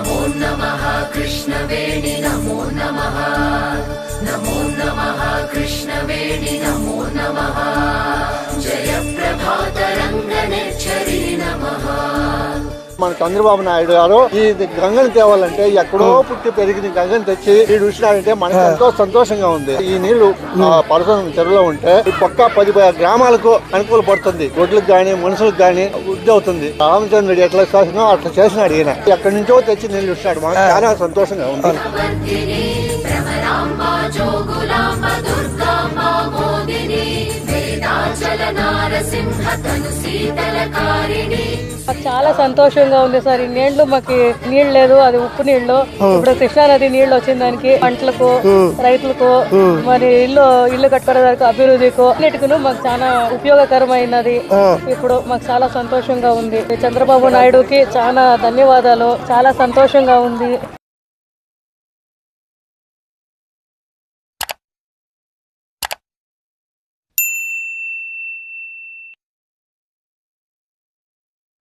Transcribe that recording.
नमो नमः कृष्णवेणि नमो नमः। नमो नमः कृष्णवेणि नमो नमः। మన చంద్రబాబు నాయుడు గారు ఈ గంగని తేవాలంటే ఎక్కడో పుట్టి పెరిగిన గంగని తెచ్చి నీళ్ళు ఉంచినాడంటే మనకు ఎంతో సంతోషంగా ఉంది. ఈ నీళ్ళు పరసం చెరువులో ఉంటే ఈ పక్క పది గ్రామాలకు అనుకూల పడుతుంది. గొడ్లకు గాని మనుషులకు గాని వృద్ధి అవుతుంది. రామచంద్రుడు ఎట్లా చేసినో అట్లా చేసినాడు ఈయన. ఎక్కడి నుంచో తెచ్చి నీళ్ళు ఇస్తాడు మనకు చాలా సంతోషంగా ఉంది. మోదిని వేదాచల నారసింహ తను శీతలకారిణి మాకు చాలా సంతోషంగా ఉంది సార్. ఈ నీళ్ళు మాకు నీళ్ళు లేదు అది ఉప్పు నీళ్ళు ఇప్పుడు కృష్ణానది నీళ్ళు వచ్చిన దానికి పంటలకు రైతులకు మరి ఇల్లు ఇల్లు కట్టుకోవడానికి అభివృద్ధికు అన్నిటికీ మాకు చాలా ఉపయోగకరమైనది. ఇప్పుడు మాకు చాలా సంతోషంగా ఉంది. చంద్రబాబు నాయుడుకి చాలా ధన్యవాదాలు. చాలా సంతోషంగా ఉంది.